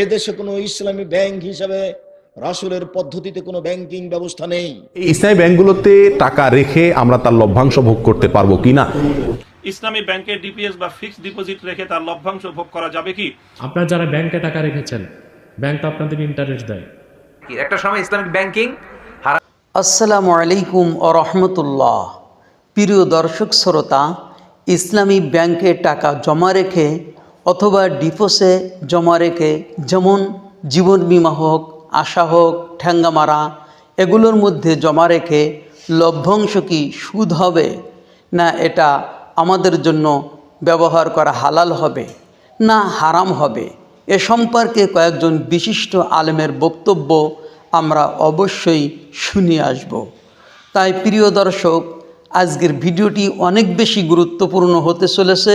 এ দেশে কোনো ইসলামী ব্যাংক হিসাবে রাসুলের পদ্ধতিতে কোনো ব্যাংকিং ব্যবস্থা নেই। এই ইসলামী ব্যাংকগুলোতে টাকা রেখে আমরা তার লভ্যাংশ ভোগ করতে পারব কিনা ইসলামী ব্যাংকে ডিপিএস বা ফিক্সড ডিপোজিট রেখে তার লভ্যাংশ ভোগ করা যাবে কি? আপনার যারা ব্যাংকে টাকা রেখেছেন ব্যাংক তো আপনাদের ইন্টারেস্ট দেয়। কি একটা সময় ইসলামিক ব্যাংকিং? আসসালামু আলাইকুম ও রহমতুল্লাহ। প্রিয় দর্শক শ্রোতা ইসলামী ব্যাংকে টাকা জমা রেখে অথবা ডিপোসে জমা রেখে যেমন জীবন বিমা হোক, আশা হোক ঠ্যাঙ্গা মারা, এগুলোর মধ্যে জমা রেখে লভ্যাংশ কি সুদ হবে? না, এটা আমাদের জন্য ব্যবহার করা হালাল হবে? না, হারাম হবে? এ সম্পর্কে কয়েকজন বিশিষ্ট আলেমের বক্তব্য আমরা অবশ্যই শুনিয়ে আসব। তাই প্রিয় দর্শক, আজকের ভিডিওটি অনেক বেশি গুরুত্বপূর্ণ হতে চলেছে।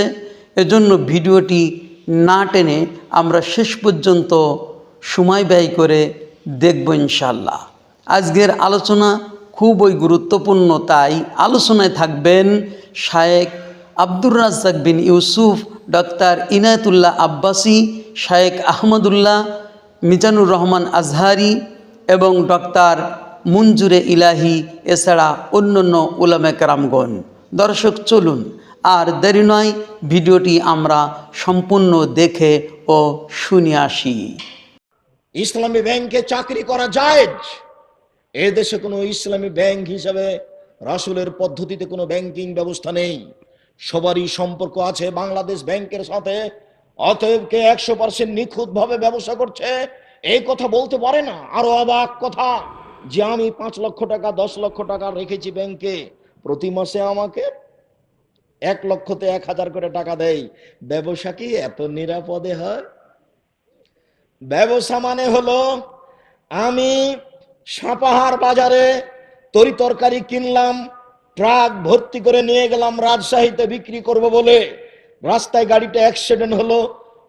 এজন্য ভিডিওটি না টেনে আমরা শেষ পর্যন্ত সময় ব্যয় করে দেখব ইনশাল্লাহ আজকের আলোচনা খুবই গুরুত্বপূর্ণ, তাই আলোচনায় থাকবেন শায়েক আব্দুর রাজ্জাক বিন ইউসুফ, ডক্টর ইনায়তুল্লাহ আব্বাসী, শায়েক আহমদুল্লাহ, মিজানুর রহমান আজহারি এবং ডক্টর মুনজুরে ইলাহি, এছাড়া অন্যান্য উলামে কেরামগণ। দর্শক, চলুন আর দেরি নয়, ভিডিওটি আমরা সম্পূর্ণ দেখে ও শুনে আসি। ইসলামী ব্যাংকে চাকরি করা যায় এ দেশে কোনো ইসলামী ব্যাংক হিসাবে রাসূলের পদ্ধতিতে কোনো ব্যাংকিং ব্যবস্থা নেই। সবারই সম্পর্ক আছে বাংলাদেশ ব্যাংকের সাথে। অতএব কে একশো পার্সেন্ট নিখুঁত ভাবে ব্যবসা করছে এই কথা বলতে পারে না। আরও অবাক কথা, যে আমি পাঁচ লক্ষ টাকা, দশ লক্ষ টাকা রেখেছি ব্যাংকে, প্রতি মাসে আমাকে এক লক্ষতে এক হাজার করে টাকা দেয় ব্যবসা কি এত নিরাপদে হয়? ব্যবসা মানে হলো আমি সাপাহার বাজারে তরি তরকারি কিনলাম, ট্রাক ভর্তি করে নিয়ে গেলাম, রাজশাহীতে বিক্রি করব বলে। রাস্তায় গাড়িটা অ্যাক্সিডেন্ট হলো,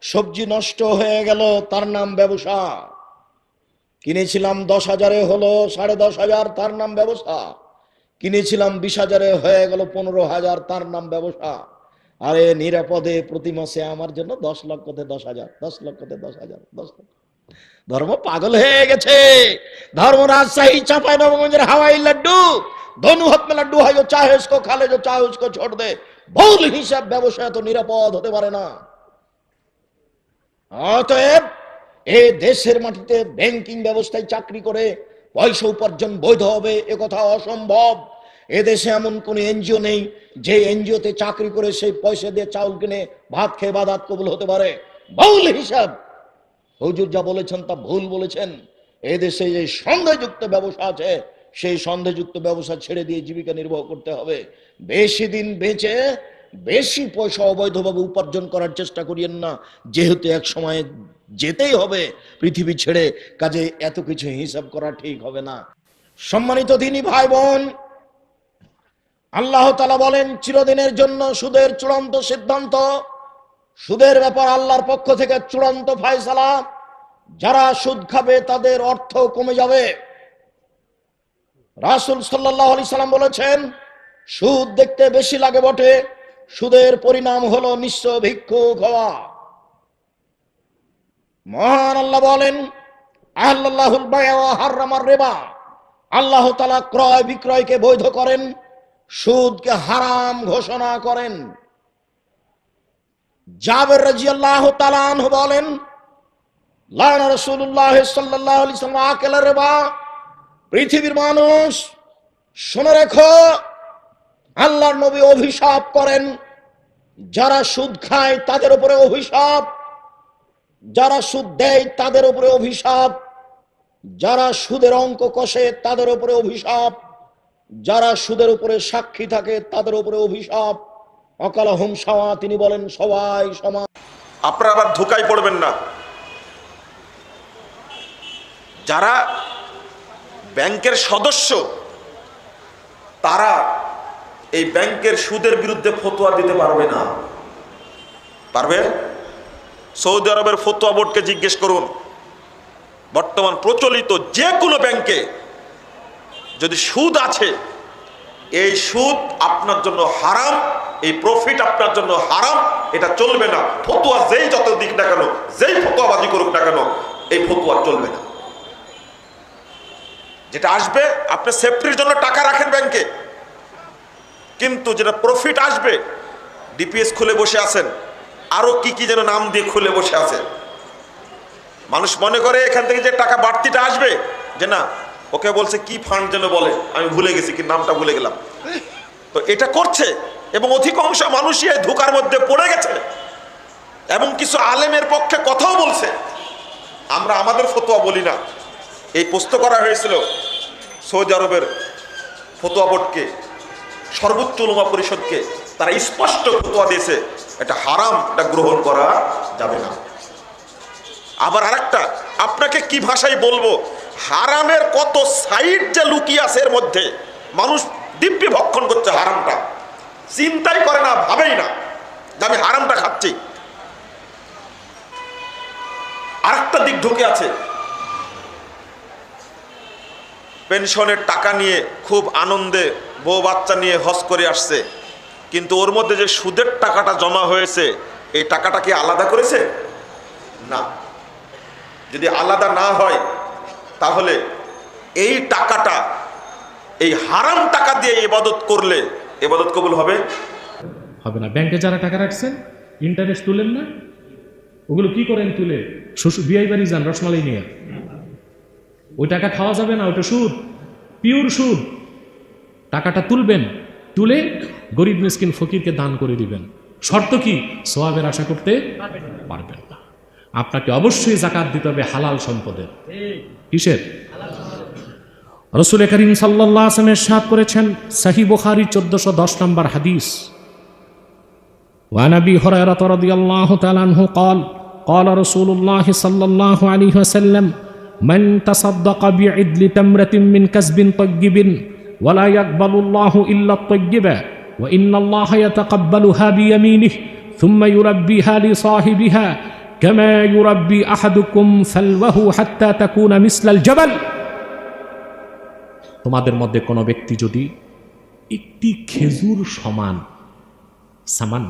সবজি নষ্ট হয়ে গেল, তার নাম ব্যবসা। কিনেছিলাম দশ হাজারে হলো সাড়ে দশ হাজার, তার নাম ব্যবসা। কিনেছিলাম বিশ হাজারে, হয়ে গেল পনেরো হাজার, তার নাম ব্যবসা। আরে নিরাপদে প্রতি মাসে আমার জন্য দশ লক্ষতে দশ হাজার, দশ লক্ষতে দশ হাজার, দশ লক্ষ। ধর্ম পাগল হয়ে গেছে। ধর্ম রাজশাহী চাপাই নবগঞ্জের হাওয়াই লাড্ডু। ধনু হাতমে লাড্ডু, হয় চাহে উসকো খালে যে চাহে ছোট দে। ভুল হিসাব ব্যবসা এত নিরাপদ হতে পারে না। অতএব এ দেশের মাটিতে ব্যাংকিং ব্যবস্থায় চাকরি করে পয়সা উপার্জন বৈধ হবে, এ কথা অসম্ভব। এদেশে এমন কোন এনজিও নেই, যে এনজিওতে চাকরি করে সেই পয়সা দিয়ে চাউল কিনে ভাত খেয়ে বাদাত কবুল হতে পারে। ভুল হিসাব। হুজুর যা বলেছেন তা ভুল বলেছেন। এদেশে যে সন্দেহযুক্ত ব্যবসা আছে, সেই সন্দেহযুক্ত ব্যবসা ছেড়ে দিয়ে জীবিকা নির্বাহ করতে হবে। বেশি দিন বেঁচে বেশি পয়সা অবৈধভাবে উপার্জন করার চেষ্টা করিয়েন না। যেহেতু এক সময় যেতেই হবে, পৃথিবী ছেড়ে কাজে এত কিছু হিসাব করা ঠিক হবে না। সম্মানিত দিনী ভাই বোন আল্লাহ তালা বলেন, চিরদিনের জন্য সুদের চূড়ান্ত সিদ্ধান্ত, সুদের ব্যাপার আল্লাহর পক্ষ থেকে চূড়ান্ত ফায়সালা। যারা সুদ খাবে, তাদের অর্থ কমে যাবে। রাসুল সাল্লাহ আলি সাল্লাম বলেছেন, সুদ দেখতে বেশি লাগে বটে। সুদের পরিণাম হলো নিঃস্ব ভিক্ষুক হওয়া মহান আল্লাহ বলেন আল্লাহুল হার্রামার রেবা। আল্লাহ তালা ক্রয় বিক্রয়কে বৈধ করেন, সুদকে হারাম ঘোষণা করেন। জাবের রাজিয়াল্লাহ তালান বলেন, লানা রসুল্লাহ সাল্লাহ আলি সাল্লাম আকেলের রেবা। পৃথিবীর মানুষ, শুনে রেখো আল্লাহর নবী অভিশাপ করেন। যারা সুদ খায়, তাদের উপরে অভিশাপ। যারা সুদ দেয়, তাদের উপরে অভিশাপ। যারা সুদের অঙ্ক কষে, তাদের উপরে অভিশাপ। যারা সুদের উপরে সাক্ষী থাকে, তাদের উপরে অভিশাপ। অকাল হোম সাওয়া, তিনি বলেন, সবাই সমান। আপনারা আবার ধোকায় পড়বেন না। যারা ব্যাংকের সদস্য, তারা এই ব্যাংকের সুদের বিরুদ্ধে ফতোয়া দিতে পারবে না। পারবে? সৌদি আরবের ফতোয়া বোর্ডকে জিজ্ঞেস করুন। বর্তমান প্রচলিত যে কোনো ব্যাংকে যদি সুদ আছে, এই সুদ আপনার জন্য হারাম, এই প্রফিট আপনার জন্য হারাম, এটা চলবে না। ফতোয়া যেই যত দিক না কেন, যেই ফতোয়াবাজি করুক না কেন, এই ফতুয়া চলবে না। যেটা আসবে, আপনি সেফটির জন্য টাকা রাখেন ব্যাংকে। কিন্তু যেটা প্রফিট আসবে ডিপিএস খুলে বসে আছেন। আরও কি কি যেন নাম দিয়ে খুলে বসে আছে মানুষ মনে করে এখান থেকে যে টাকা বাড়তিটা আসবে, যে না, ওকে বলছে, কি ফান্ড যেন বলে? আমি ভুলে গেছি কি নামটা ভুলে গেলাম। তো এটা করছে, এবং অধিকাংশ মানুষই এই ধোকার মধ্যে পড়ে গেছে। এবং কিছু আলেমের পক্ষে কথাও বলছে। আমরা আমাদের ফতোয়া বলি না। এই পোস্ত করা হয়েছিল সৌদি আরবের ফতোয়া বোর্ডকে। সর্বোচ্চ উলমা পরিষদকে তারা স্পষ্ট ফতোয়া দিয়েছে, এটা হারাম, এটা গ্রহণ করা যাবে না। আবার আরেকটা, আপনাকে কি ভাষায় বলব? হারামের কত সাইড যে লুকিয়ে আছে এর মধ্যে, মানুষ দিব্যি ভক্ষণ করছে হারামটা। চিন্তাই করে না, ভাবেই না যে আমি হারামটা খাচ্ছি। আরেকটা দিক ঢুকে আছে পেনশনের টাকা নিয়ে খুব আনন্দে বউ বাচ্চা নিয়ে হজ করে আসছে। কিন্তু ওর মধ্যে যে সুদের টাকাটা জমা হয়েছে, এই টাকাটা কি আলাদা করেছে? না। যদি আলাদা না হয়, তাহলে এই টাকাটা, এই হারাম টাকা দিয়ে ইবাদত করলে ইবাদত কবুল হবে? হবে না। ব্যাংকে যারা টাকা রাখছেন ইন্টারেস্ট তুলেন না। ওগুলো কি করেন তুলে? শ্বশুর বিয়াই বাড়ি যান রসমালাই নিয়ে। ওই টাকা খাওয়া যাবে না ওটা সুদ পিওর সুদ টাকাটা তুলবেন তুলে গরিব মিসকিন ফকিরকে দান করে দিবেন শর্ত কি সোয়াবের আশা করতে পারবেন না আপনাকে অবশ্যই জাকাত দিতে হবে হালাল সম্পদের কিসের রসুল করিম সাল্লাহ আসলামের সাথ করেছেন সাহি বুখারি চোদ্দশো দশ নম্বর হাদিস وعن ابي هريره رضي الله تعالى عنه قال قال رسول الله صلى الله عليه وسلم من تصدق بعدل تمره من كسب طيب ولا يقبل الله الا الطيب وان الله يتقبلها بيمينه ثم يربيها لصاحبها كما يربي احدكم فلوه حتى تكون مثل الجبل তোমাদের মধ্যে কোনো ব্যক্তি যদি একটি খেজুর সমান সামান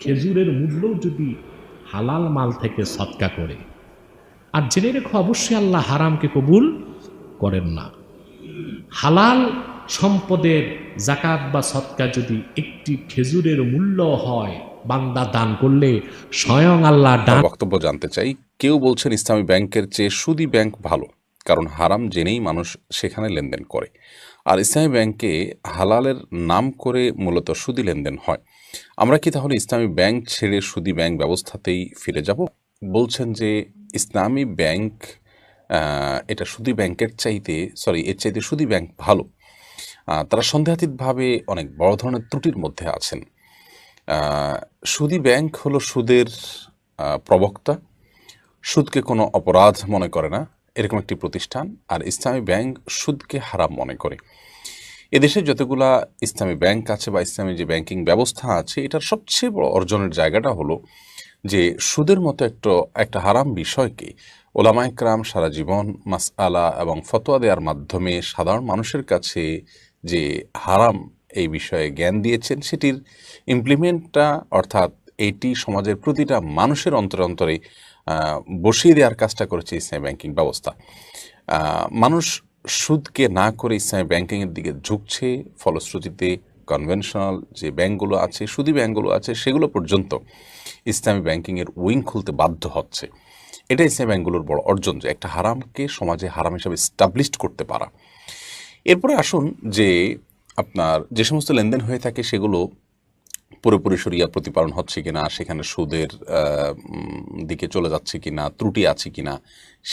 খেজুরের মূল্য যদি হালাল মাল থেকে সৎকা করে আর জেনে রেখো অবশ্যই আল্লাহ হারামকে কবুল করেন না। হালাল সম্পদের জাকাত বা সৎকা যদি একটি খেজুরের মূল্য হয় বান্দা দান করলে স্বয়ং আল্লাহ ডান বক্তব্য জানতে চাই কেউ বলছেন ইসলামী ব্যাংকের চেয়ে সুদি ব্যাংক ভালো কারণ হারাম জেনেই মানুষ সেখানে লেনদেন করে। আর ইসলামী ব্যাংকে হালালের নাম করে মূলত সুদি লেনদেন হয়। আমরা কি তাহলে ইসলামী ব্যাংক ছেড়ে সুদি ব্যাংক ব্যবস্থাতেই ফিরে যাব? বলছেন যে ইসলামী ব্যাংক এটা সুদি ব্যাংকের চাইতে সরি এর চাইতে সুদি ব্যাংক ভালো। তারা সন্দেহাতীতভাবে অনেক বড় ধরনের ত্রুটির মধ্যে আছেন। সুদি ব্যাংক হলো সুদের প্রবক্তা। সুদকে কোনো অপরাধ মনে করে না, এরকম একটি প্রতিষ্ঠান। আর ইসলামী ব্যাংক সুদকে হারাম মনে করে। এদেশে যতগুলা ইসলামী ব্যাংক আছে বা ইসলামী যে ব্যাংকিং ব্যবস্থা আছে, এটার সবচেয়ে বড় অর্জনের জায়গাটা হলো যে সুদের মতো একটা একটা হারাম বিষয়কে ওলামা একরাম সারা জীবন মাসআলা এবং ফতোয়া দেওয়ার মাধ্যমে সাধারণ মানুষের কাছে যে হারাম এই বিষয়ে জ্ঞান দিয়েছেন, সেটির ইমপ্লিমেন্টটা অর্থাৎ এইটি সমাজের প্রতিটা মানুষের অন্তরে অন্তরে বসিয়ে দেওয়ার কাজটা করেছে ইসলামী ব্যাংকিং ব্যবস্থা। মানুষ সুদকে না করে ইসলামী ব্যাংকিংয়ের দিকে ঝুঁকছে, ফলশ্রুতিতে কনভেনশনাল যে ব্যাংকগুলো আছে, সুদী ব্যাংকগুলো আছে, সেগুলো পর্যন্ত। ইসলামী ব্যাংকিংয়ের উইং খুলতে বাধ্য হচ্ছে। এটা ইসলামী ব্যাংকগুলোর বড় অর্জন যে একটা হারামকে সমাজে হারাম হিসাবে স্টাবলিশড করতে পারা। এরপরে আসুন যে আপনার যে সমস্ত লেনদেন হয়ে থাকে সেগুলো পুরোপুরি সরিয়া প্রতিপালন হচ্ছে কিনা, সেখানে সুদের দিকে চলে যাচ্ছে কিনা, ত্রুটি আছে কিনা,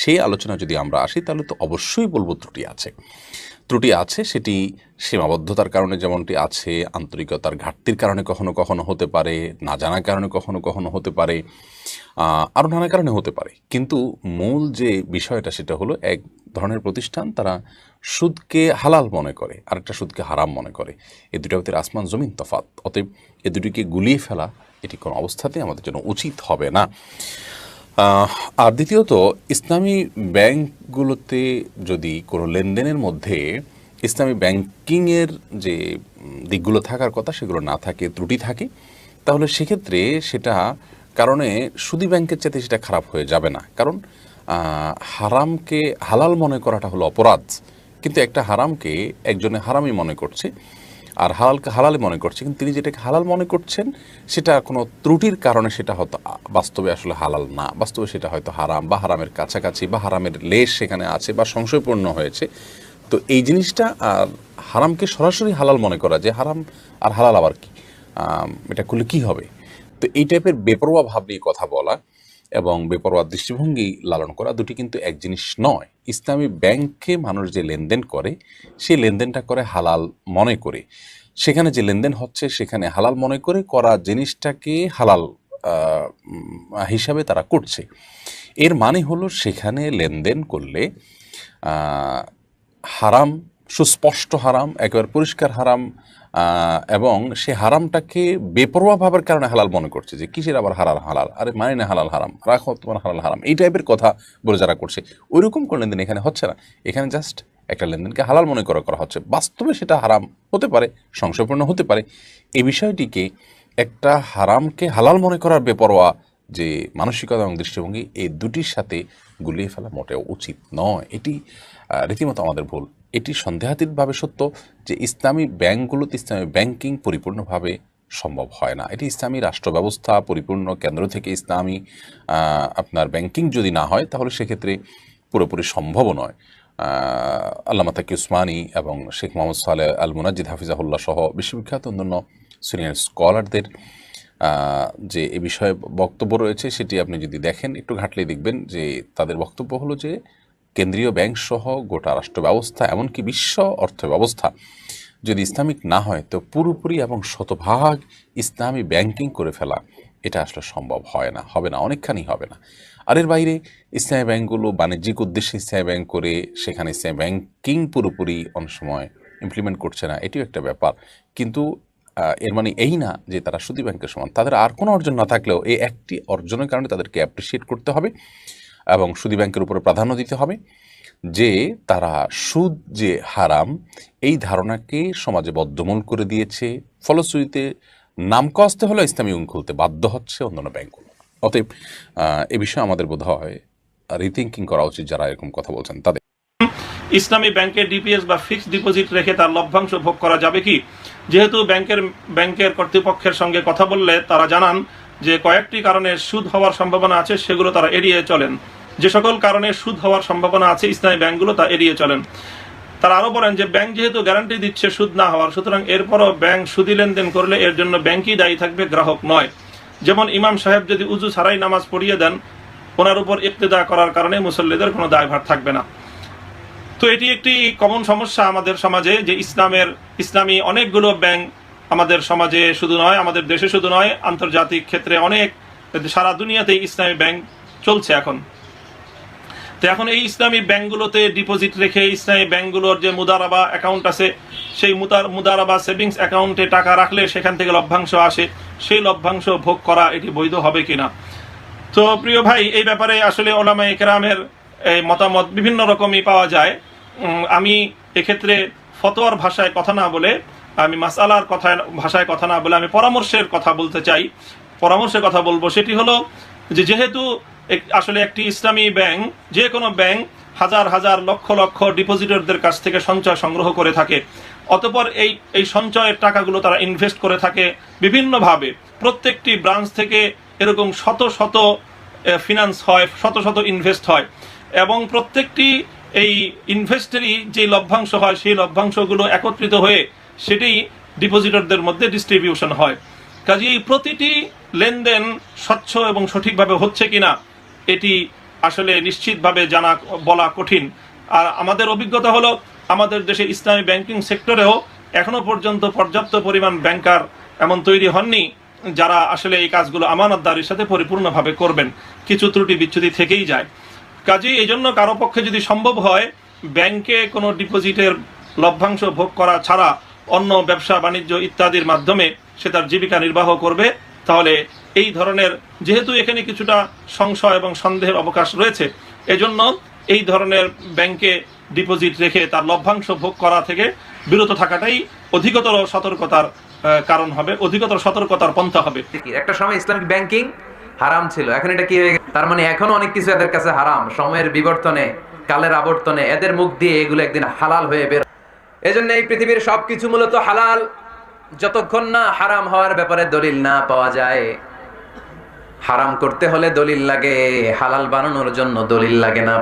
সেই আলোচনা যদি আমরা আসি তাহলে তো অবশ্যই বলব ত্রুটি আছে। ত্রুটি আছে, সেটি সীমাবদ্ধতার কারণে যেমনটি আছে, আন্তরিকতার ঘাটতির কারণে কখনো কখনো হতে পারে, না জানার কারণে কখনো কখনো হতে পারে আরও নানা কারণে হতে পারে। কিন্তু মূল যে বিষয়টা সেটা হলো এক ধরনের প্রতিষ্ঠান তারা সুদকে হালাল মনে করে, আরেকটা সুদকে হারাম মনে করে। এ দুটার ভিতরে আসমান জমিন তফাত অতএব এ দুটিকে গুলিয়ে ফেলা এটি কোনো অবস্থাতে আমাদের জন্য উচিত হবে না। আর দ্বিতীয়ত, ইসলামী ব্যাংকগুলোতে যদি কোনো লেনদেনের মধ্যে ইসলামী ব্যাংকিংয়ের যে দিকগুলো থাকার কথা, সেগুলো না থাকে, ত্রুটি থাকে, তাহলে সেক্ষেত্রে সেটা কারণে সুদী ব্যাংকের চাইতে সেটা খারাপ হয়ে যাবে না। কারণ হারামকে হালাল মনে করাটা হলো অপরাধ। কিন্তু একটা হারামকে একজনে হারামই মনে করছে। আর হালালকে হালালে মনে করছে। কিন্তু তিনি যেটাকে হালাল মনে করছেন, সেটা কোনো ত্রুটির কারণে সেটা হয়তো বাস্তবে আসলে হালাল না। বাস্তবে সেটা হয়তো হারাম বা হারামের কাছাকাছি বা হারামের লেশ সেখানে আছে বা সংশয়পূর্ণ হয়েছে। তো এই জিনিসটা আর হারামকে সরাসরি হালাল মনে করা যে হারাম আর হালাল আবার কি? এটা করলে কি হবে? তো এই টাইপের বেপরোয়া ভাব নিয়ে কথা বলা এবং বেপরোয়া দৃষ্টিভঙ্গি লালন করা দুটি কিন্তু এক জিনিস নয়। ইসলামী ব্যাংকে মানুষ যে লেনদেন করে, সেই লেনদেনটা করে হালাল মনে করে। সেখানে যে লেনদেন হচ্ছে, সেখানে হালাল মনে করে করা জিনিসটাকে হালাল হিসাবে তারা করছে। এর মানে হলো সেখানে লেনদেন করলে হারাম, সুস্পষ্ট হারাম, একেবারে পরিষ্কার হারাম এবং সে হারামটাকে বেপরোয়া ভাবের কারণে হালাল মনে করছে যে কিসের আবার হালাল হালাল? আরে মানে না হালাল হারাম? রাখো তোমার হালাল হারাম। এই টাইপের কথা বলে যারা করছে, ওইরকম কোনো লেনদেন এখানে হচ্ছে না। এখানে জাস্ট একটা লেনদেনকে হালাল মনে করা করা হচ্ছে। বাস্তবে সেটা হারাম হতে পারে, সংশয়পূর্ণ হতে পারে। এই বিষয়টিকে একটা হারামকে হালাল মনে করার বেপরোয়া যে মানসিকতা এবং দৃষ্টিভঙ্গি, এই দুটির সাথে গুলিয়ে ফেলা মোটেও উচিত নয়। এটি রীতিমতো আমাদের ভুল। এটি সন্দেহাতীতভাবে সত্য যে ইসলামী ব্যাংকগুলোতে ইসলামী ব্যাংকিং পরিপূর্ণভাবে সম্ভব হয় না। এটি ইসলামী রাষ্ট্র ব্যবস্থা পরিপূর্ণ কেন্দ্র থেকে ইসলামী আপনার ব্যাংকিং যদি না হয়, তাহলে সেক্ষেত্রে পুরোপুরি সম্ভবও নয়। আল্লামা তাকি উসমানী এবং শেখ মোহাম্মদ সালে আল মুনাজিদ হাফিজাহুল্লাহ সহ বিশ্ববিখ্যাত অন্যান্য সিনিয়র স্কলারদের যে এ বিষয়ে বক্তব্য রয়েছে, সেটি আপনি যদি দেখেন, একটু ঘাটলে দেখবেন যে তাদের বক্তব্য হলো যে কেন্দ্রীয় ব্যাংক সহ গোটা রাষ্ট্র ব্যবস্থা এমনকি বিশ্ব অর্থ ব্যবস্থা যদি ইসলামিক না হয়, তো পুরোপুরি এবং শতভাগ ইসলামী ব্যাংকিং করে ফেলা এটা আসলে সম্ভব হয় না, হবে না, অনেকখানি হবে না। আর এর বাইরে ইসলামী ব্যাংকগুলো বাণিজ্যিক উদ্দেশ্যে ইসলামী ব্যাংক করে সেখানে ইসলামী ব্যাংকিং পুরোপুরি অনেক সময় ইমপ্লিমেন্ট করছে না, এটিও একটা ব্যাপার। কিন্তু এর মানে এই না যে তারা সুদী ব্যাংকের সমান, তাদের আর কোনো অর্জন না থাকলেও এই একটি অর্জনের কারণে তাদেরকে অ্যাপ্রিসিয়েট করতে হবে। এবং সুদী ব্যাংকের উপরে প্রাধান্য দিতে হবে যে তারা সুদ যে হারাম, এই ধারণাকে সমাজে বদ্ধমূল করে দিয়েছে। ফলশ্রুতিতে নাম কস্তে হলে ইসলামী ব্যাংক খুলতে বাধ্য হচ্ছে অন্যান্য ব্যাংকগুলো। অতএব এ বিষয়ে আমাদের বোধ হয় রিথিঙ্কিং করা উচিত যারা এরকম কথা বলছেন তাদের। ইসলামী ব্যাংকে ডিপিএস বা ফিক্সড ডিপোজিট রেখে তার লভ্যাংশ ভোগ করা যাবে কি? যেহেতু ব্যাংকের ব্যাংকের কর্তৃপক্ষের সঙ্গে কথা বললে তারা জানান যে কয়েকটি কারণে সুদ হওয়ার সম্ভাবনা আছে, সেগুলো তারা এড়িয়ে চলেন। যে সকল কারণে সুদ হওয়ার সম্ভাবনা আছে ইসলামী ব্যাংকগুলো তা এড়িয়ে চলেন। তারা আরও বলেন যে, ব্যাংক যেহেতু গ্যারান্টি দিচ্ছে সুদ না হওয়ার, সুতরাং এরপরও ব্যাংক সুদি লেনদেন করলে এর জন্য ব্যাংকই দায়ী থাকবে, গ্রাহক নয়। যেমন ইমাম সাহেব যদি উজু ছাড়াই নামাজ পড়িয়ে দেন, ওনার উপর ইক্তেদা করার কারণে মুসল্লিদের কোনো দায়ভার থাকবে না। তো এটি একটি কমন সমস্যা আমাদের সমাজে যে ইসলামের, ইসলামী অনেকগুলো ব্যাংক আমাদের সমাজে শুধু নয়, আমাদের দেশে শুধু নয়, আন্তর্জাতিক ক্ষেত্রে অনেক, সারা দুনিয়াতেই ইসলামী ব্যাংক চলছে এখন। তো এখন এই ইসলামী ব্যাংকগুলোতে ডিপোজিট রেখে ইসলামী ব্যাংকগুলোর যে মুদারাবা অ্যাকাউন্ট আছে, সেই মুদার মুদারাবা সেভিংস অ্যাকাউন্টে টাকা রাখলে সেখান থেকে লভ্যাংশ আসে, সেই লভ্যাংশ ভোগ করা এটি বৈধ হবে কিনা? তো প্রিয় ভাই, এই ব্যাপারে আসলে ওলামা একরামের এই মতামত বিভিন্ন রকমই পাওয়া যায়। আমি এক্ষেত্রে ফতোয়ার ভাষায় কথা না বলে আমি মাসালার কথা, ভাষায় কথা না বলে আমি পরামর্শের কথা বলতে চাই। পরামর্শের কথা বলব, সেটি হলো যে যেহেতু আসলে একটি ইসলামী ব্যাংক, যে কোনো ব্যাংক হাজার হাজার লক্ষ লক্ষ ডিপোজিটরদের কাছ থেকে সঞ্চয় সংগ্রহ করে থাকে। অতপর এই এই সঞ্চয়ের টাকাগুলো তারা ইনভেস্ট করে থাকে বিভিন্নভাবে। প্রত্যেকটি ব্রাঞ্চ থেকে এরকম শত শত ফিনান্স হয়, শত শত ইনভেস্ট হয়। এবং প্রত্যেকটি এই ইনভেস্টেরই যে লভ্যাংশ হয়, সেই লভ্যাংশগুলো একত্রিত হয়ে সেটি ডিপোজিটরদের মধ্যে ডিস্ট্রিবিউশন হয়। কাজেই প্রতিটি লেনদেন স্বচ্ছ এবং সঠিকভাবে হচ্ছে কিনা, এটি আসলে নিশ্চিতভাবে জানা, বলা কঠিন। আর আমাদের অভিজ্ঞতা হলো, আমাদের দেশে ইসলামী ব্যাংকিং সেক্টরেও এখনও পর্যন্ত পর্যাপ্ত পরিমাণ ব্যাংকার এমন তৈরি হননি, যারা আসলে এই কাজগুলো আমানতদারির সাথে পরিপূর্ণভাবে করবেন। কিছু ত্রুটি বিচ্যুতি থেকেই যায়। কাজেই এই জন্য কারও পক্ষে যদি সম্ভব হয়, ব্যাংকে কোনো ডিপোজিটের লভ্যাংশ ভোগ করা ছাড়া অন্য ব্যবসা, বাণিজ্য ইত্যাদির মাধ্যমে সে তার জীবিকা নির্বাহ করবে। তাহলে এই ধরনের যেহেতু এখানে কিছুটা সংশয় এবং সন্দেহের অবকাশ রয়েছে, এজন্য এই ধরনের ব্যাংকে ডিপোজিট রেখে তার লভ্যাংশ ভোগ করা থেকে বিরত থাকাটাই অধিকতর সতর্কতার কারণ হবে, অধিকতর সতর্কতার পন্থা হবে। একটা সময় ইসলামিক ব্যাংকিং হারাম ছিল, এখন এটা কি তার মানে এখনও অনেক কিছু এদের কাছে হারাম, সময়ের বিবর্তনে, কালের আবর্তনে, এদের মুখ দিয়ে এগুলো একদিন হালাল হয়ে বের এই জন্য এই পৃথিবীর সবকিছু মূলত হালাল। যতক্ষণ না হারাম হওয়ার ব্যাপারে দলিল না পাওয়া যায়, হারাম করতে হলে দলিল লাগে, হালাল বানানোর জন্য দলিল লাগে না।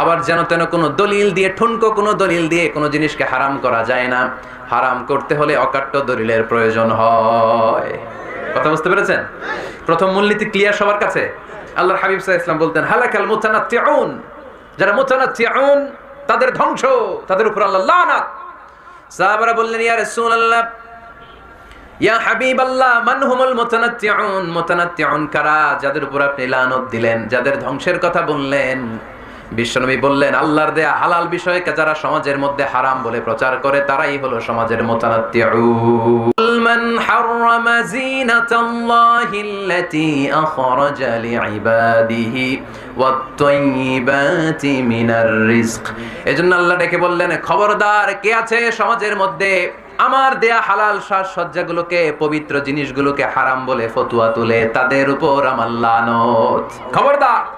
আবার যেন তেন কোনো দলিল দিয়ে, ঠুনকো কোনো দলিল দিয়ে কোনো জিনিসকে হারাম করা যায় না। হারাম করতে হলে অকাট্য দলিলের প্রয়োজন হয়। কথা বুঝতে পেরেছেন? প্রথম মূলনীতি ক্লিয়ার সবার কাছে? আল্লাহর হাবিব আলাইহি ওয়াসাল্লাম বলতেন, হালাকাল মুতানাত্তিউন। যারা মুতানাত্তিউন, তাদের ধ্বংস, তাদের উপর আল্লাহ লানাত। সাহাবারা বললেন, ইয়া রাসূলুল্লাহ, ইয়া হাবিবাল্লাহ, মান হুমুল মুতানাত্তিউন? মুতানাত্তিউন কারা? যাদের উপর আপনি লানত দিলেন, যাদের ধ্বংসের কথা বললেন। বিশ্বনবী বললেন, আল্লাহর দেয়া হালাল বিষয়কে যারা সমাজের মধ্যে হারাম বলে প্রচার করে, তারাই হলো সমাজের এজন্য আল্লাহ ডেকে বললেন, খবরদার, কে আছে সমাজের মধ্যে আমার দেয়া হালাল সাজসজ্জাগুলোকে, পবিত্র জিনিসগুলোকে হারাম বলে ফতুয়া তুলে? তাদের উপর আমার লানত। খবরদার